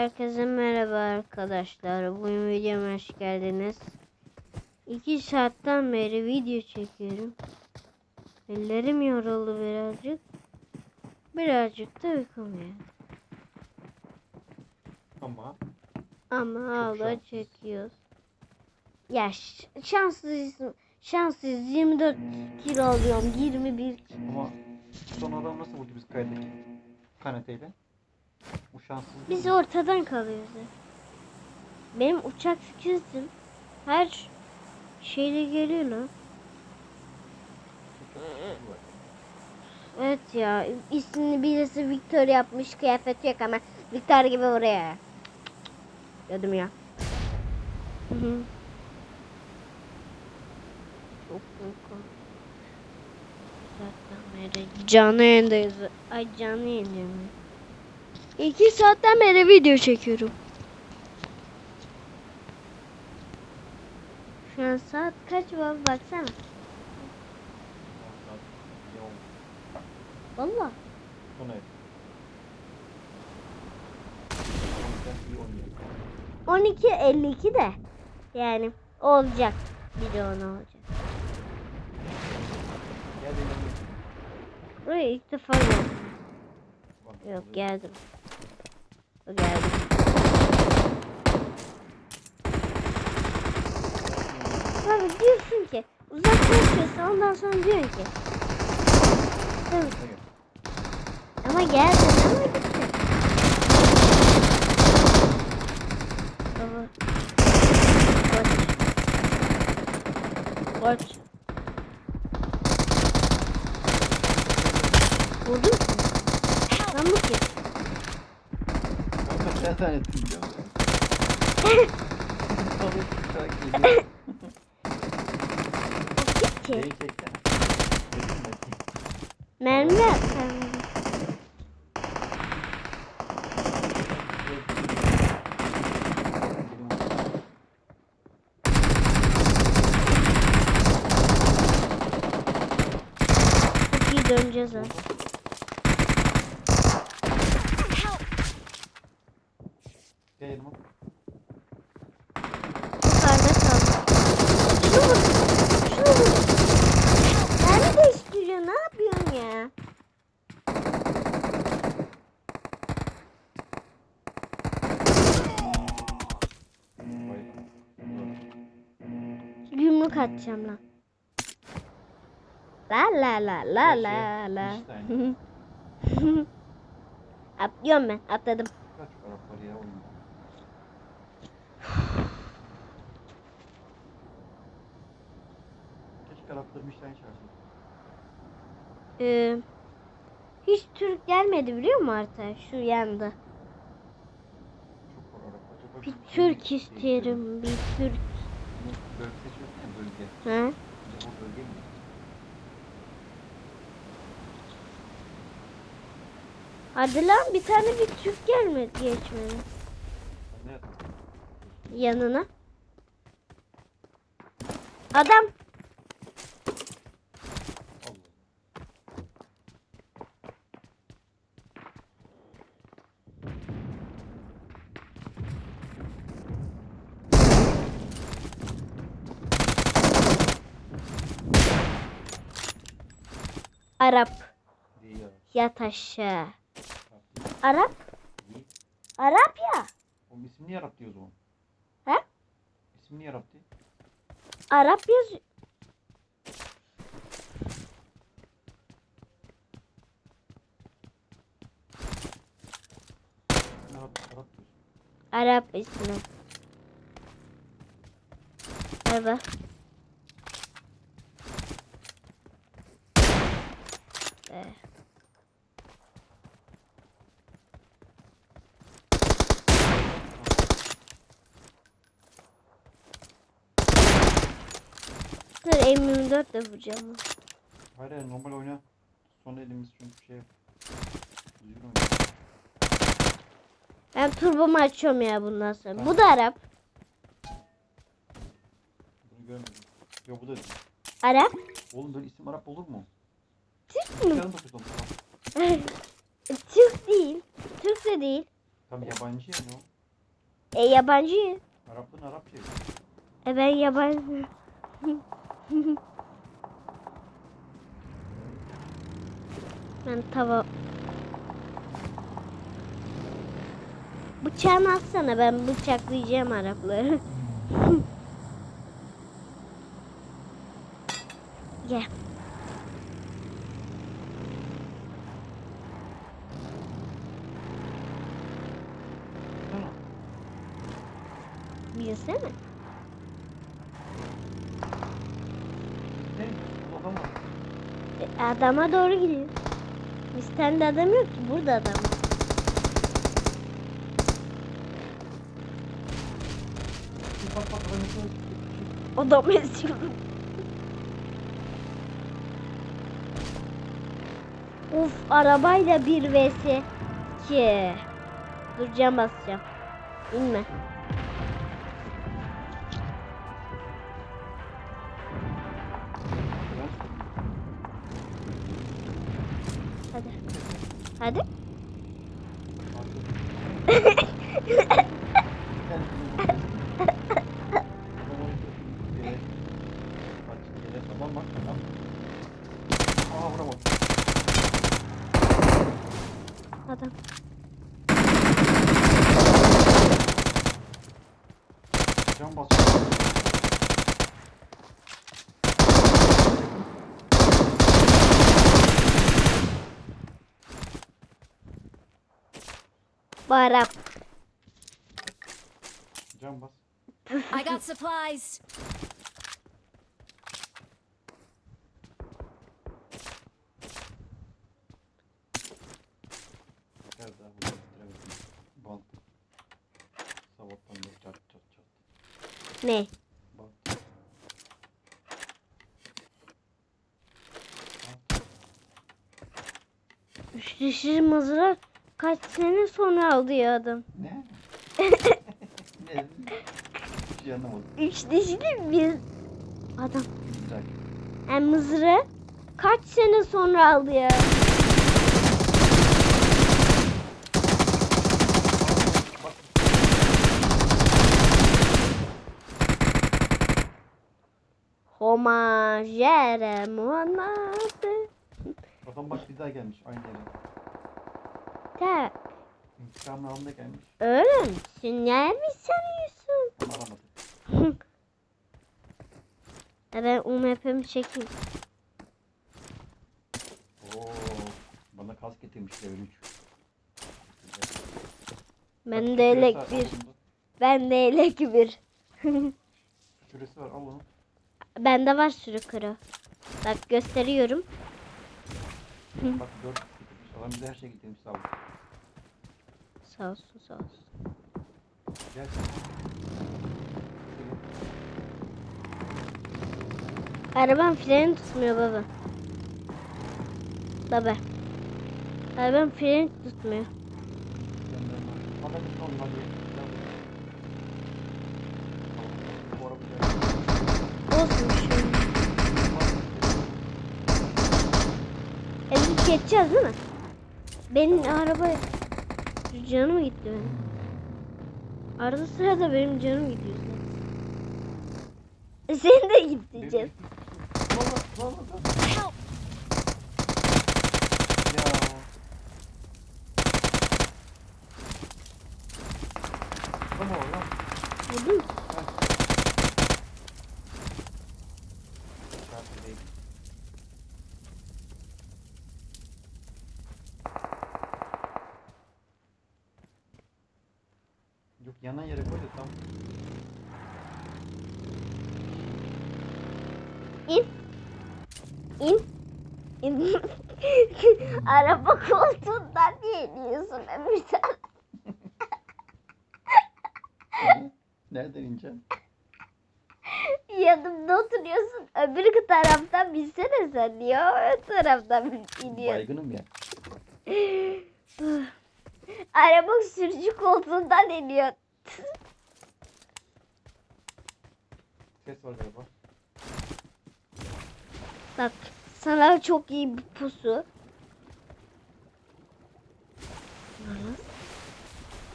Herkese merhaba arkadaşlar. Bugün videoma hoş geldiniz. 2 saatten beri video çekiyorum. Ellerim yoruldu birazcık. Birazcık da uykum geldi. Ama Ama hala şanslısın. çekiyoruz. Ya ş- şanssız şanssız 24 kilo alıyorum 21 kilo. ama son adam nasıl vurdu biz kayadaki kaneteyle? Bu şanssız değil Biz ortadan kalıyoruz. Benim uçak skillsim her şeyde geliyor lan. Evet ya ismini birisi Victor yapmış kıyafet yok ama Victor gibi oraya. Dedim ya. Hı hı. Çok beri canlı yayındayız. Ay canlı yayındayım. İki saatten beri video çekiyorum. Şu an saat kaç var baksana. Valla. Son evet. 12.52 de. Yani olacak. Bir de ona olacak. Buraya ilk defa geldim. Bak, Yok geldim. O geldi. Abi diyorsun ki uzaklaşıyorsun ondan sonra diyorsun ki. Gel. Ama geldi ama gitti. Baba. Koç. Koç. Vurdun mu? Ben bu ki. Kanka sen zannettin biliyor musun? Tabii geliyor. Git ki. Mermi sen. Çok iyi döneceğiz ha. Gel yanıma. Yukarıda kaldı. Şunu vur. Şunu vur. Mermi değiştiriyor. Ne yapıyorsun ya? Yumruk atacağım lan. La la la la Şey, la la. Einstein. Atlıyorum ben. Atladım. Kaç Arap var ya Michelin çağırsın. Ee, hiç Türk gelmedi biliyor musun Arta? Şu yanda. Çok var Arap. Acaba Bir Türk isterim. Bir Türk. Bölge seçiyorsun ya bölge. Ha? Acaba bölge mi? Hadi lan bir tane bir Türk gelmedi geçmedi. Ne? Yanına. Adam. Arap. Yat aşağı. Arap. Arap ya. Oğlum ismi niye Arap diyor o zaman? He? İsmi niye Arap diyor? Arap yazıyor. Arap ismi. Araba. Ee, Dur M24 de vuracağım. Hayır hayır normal oyna. Son elimiz çünkü şey yap. Düzgün oyna. Ben turbomu açıyorum ya bundan sonra. Bu da Arap. Bunu görmedim. Yok bu da değil. Arap. Oğlum böyle isim Arap olur mu? Türk mü? Yarın dokuz olmuş. Türk değil. Türk de değil. Tam yabancı yani o. E yabancı. Araplığın Arapça. E ben yabancı. ben tava... Bıçağını atsana ben bıçaklayacağım Arapları. Gel. Bilsene. E, Adama doğru gidiyor. Tane adam yok ki burada adam. var. Adam eziyor. Uf arabayla bir vs 2. Duracağım basacağım. İnme. Ha ha ha! Bu Arap. Can bas. I got supplies. Ne? Bant. Bant. Üç dişli mızrak kaç sene sonra aldı ya adam. Ne? ne? Üç dişli bir adam. Güzel. Yani mızrağı kaç sene sonra aldı ya. Bak. Homajere monate. Adam bak bir daha gelmiş aynı yere. Ta İntikamın alında gelmiş. misin? Ne mi sanıyorsun? Ama aramadı. E ben UMP'mi çekeyim. Oo, bana kas getirmiş level 3. Ben de elek bir. Ben de elek bir. Süresi var al onu. Bende var sürü kırı. Bak gösteriyorum. Bak 4 getirmiş. Adam bize her şey getirmiş sağ ol. Sağ olsun sağ olsun. Gel. Arabam freni tutmuyor baba. Baba. Arabam freni tutmuyor. Araba Olsun şu. gel. Ezik geçeceğiz değil mi? Benim araba canım gitti benim. Arada sırada benim canım gidiyor. Senin de gitti canım. Valla valla valla. Help! Ya. Tamam lan. Vurdun mu? Şarkı değil. Yok yanan yere koy da tam. İn. İn. İn. Araba koltuğundan niye iniyorsun Emircan? Nereden ineceğim? Yanımda oturuyorsun. Öbür taraftan binsene sen. Niye ön taraftan iniyorsun? Baygınım ya. Araba sürücü koltuğundan iniyor. Ses var galiba. Bak sana çok iyi bir pusu.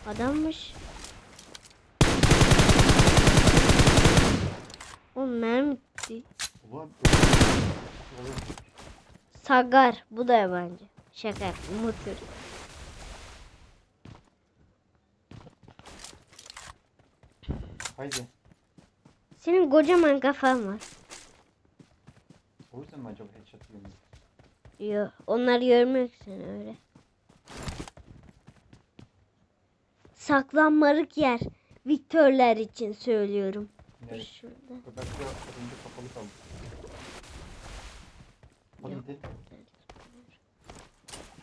Adammış. O mermi Sagar. Bu da yabancı. Şaka mıtır. Haydi. Senin kocaman kafan var. O yüzden mi acaba headshot yiyorum? Yok. Onlar görmüyor ki seni öyle. Saklanmalık yer. Viktörler için söylüyorum. Nereye? şurada. De önce kapalı kaldı. Hadi Yok. gidelim.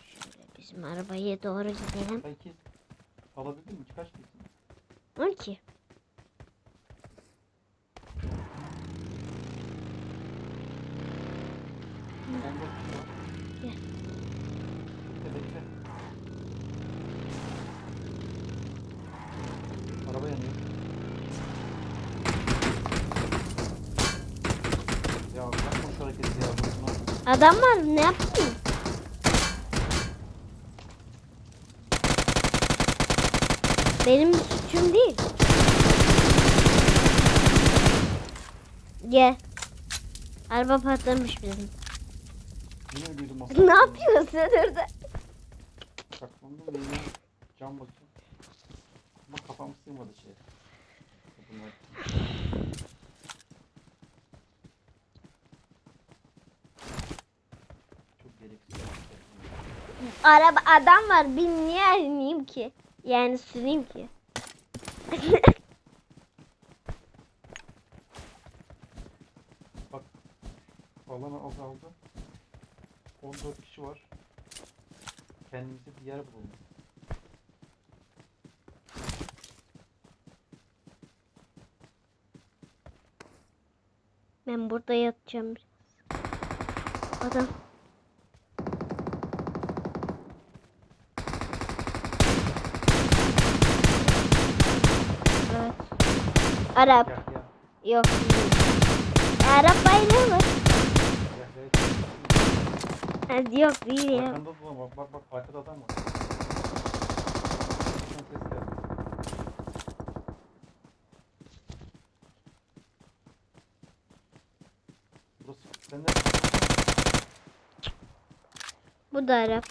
Şöyle bizim arabaya doğru gidelim. Belki alabildin mi? Kaç değilsin? 12. Gel. Adam var ne yapayım? Benim suçum değil. Gel. Araba patlamış bizim. Yine ne yapıyorsun orada? Saklandım yine cam bakıyorum. Ama kafam sığmadı şeye. Bunlar. Çok gereksiz. Araba adam var. Ben niye ineyim ki? Yani süreyim ki. Bak alan azaldı. 14 kişi var. Kendimize bir yer bulalım. Ben burada yatacağım biraz. Adam. Evet. Arap. Yok. Arap bayrağı var. Gel gel. Ha, Yok değil ya. Arkanda da bak bak bak arkada adam var. Son ses geldi. Burası sen? Bu da Arap.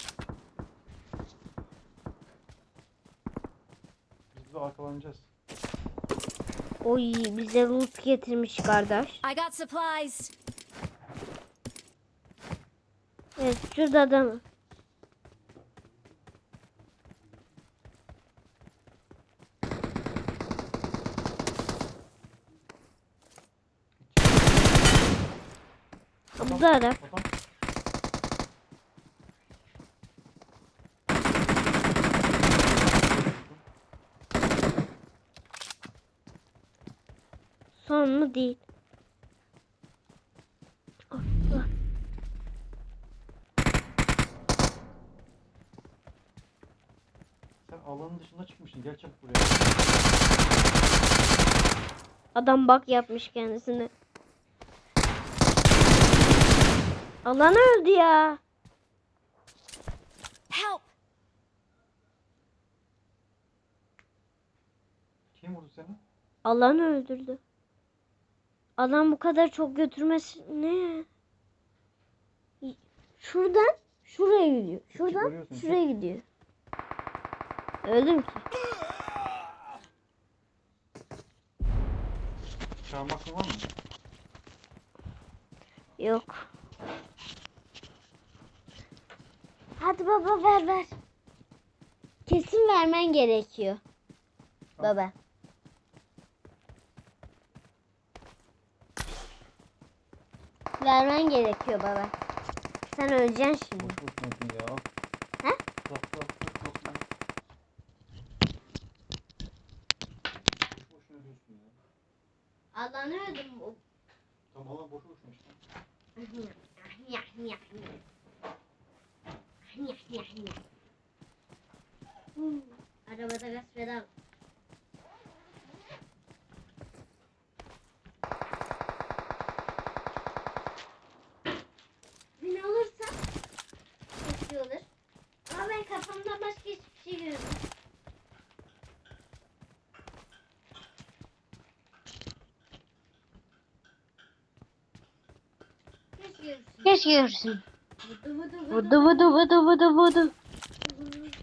Biz de arkalanacağız. Oy bize loot getirmiş kardeş. I got supplies. Evet şurada adam. Bu da. Adam. Son mu değil. Allah. Sen alanın dışına çıkmışsın. Gel çabuk buraya. Adam bak yapmış kendisine. Alan öldü ya. Help! Kim vurdu seni? Alan öldürdü. Adam bu kadar çok götürmesi ne? Şuradan şuraya gidiyor. Şuradan şuraya gidiyor. Öldüm ki. Hakkın var mı? Yok. Hadi baba ver ver. Kesin vermen gerekiyor. Al. Baba. Vermen gerekiyor baba. Sen öleceksin şimdi. Boş boşuna ya. He? Bak bak bak boşuna. Boş boşuna diyorsun ya. Allah'ını öldüm bu. Tamam ama boş boşuna işte. Hmm, Arabada gaz pedal. Ne olursa olur. Ama ben başka hiçbir şey görmedim. Keşke görsün.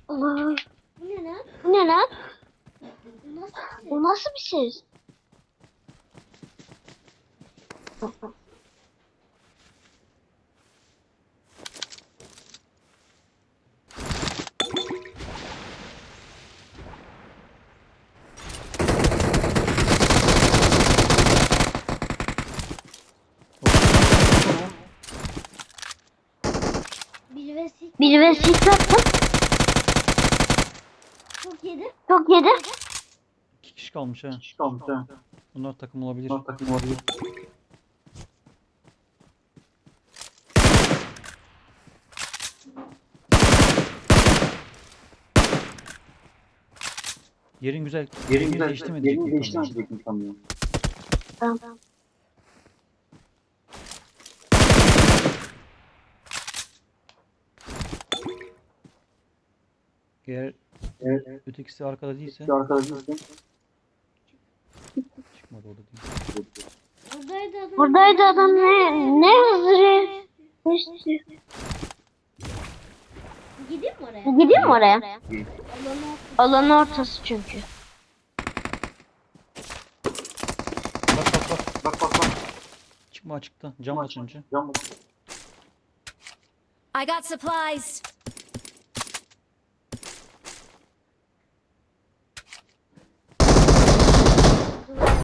Allah. Bu ne lan? Bu ne lan? Bu nasıl bir şey? O nasıl bir ses? Yedi. Çok yedi. İki kişi kalmış ha. kişi kalmış ha. Bunlar takım olabilir. Bunlar takım olabilir. Yerin güzel. Yerin güzel. değiştirmedi. Mi sanıyorum? Tamam. Eğer Evet. Ötekisi arkada değilse Şu arkadaşımızın çıkmadı o da değil. Buradaydı adam. Buradaydı adam ne ne hızlı. Gideyim mi oraya? Gideyim mi oraya? Alanı Alanın ortası çünkü. Bak bak bak. bak bak bak. Çıkma açıkta. Cam açınca. Cam bak. I got supplies.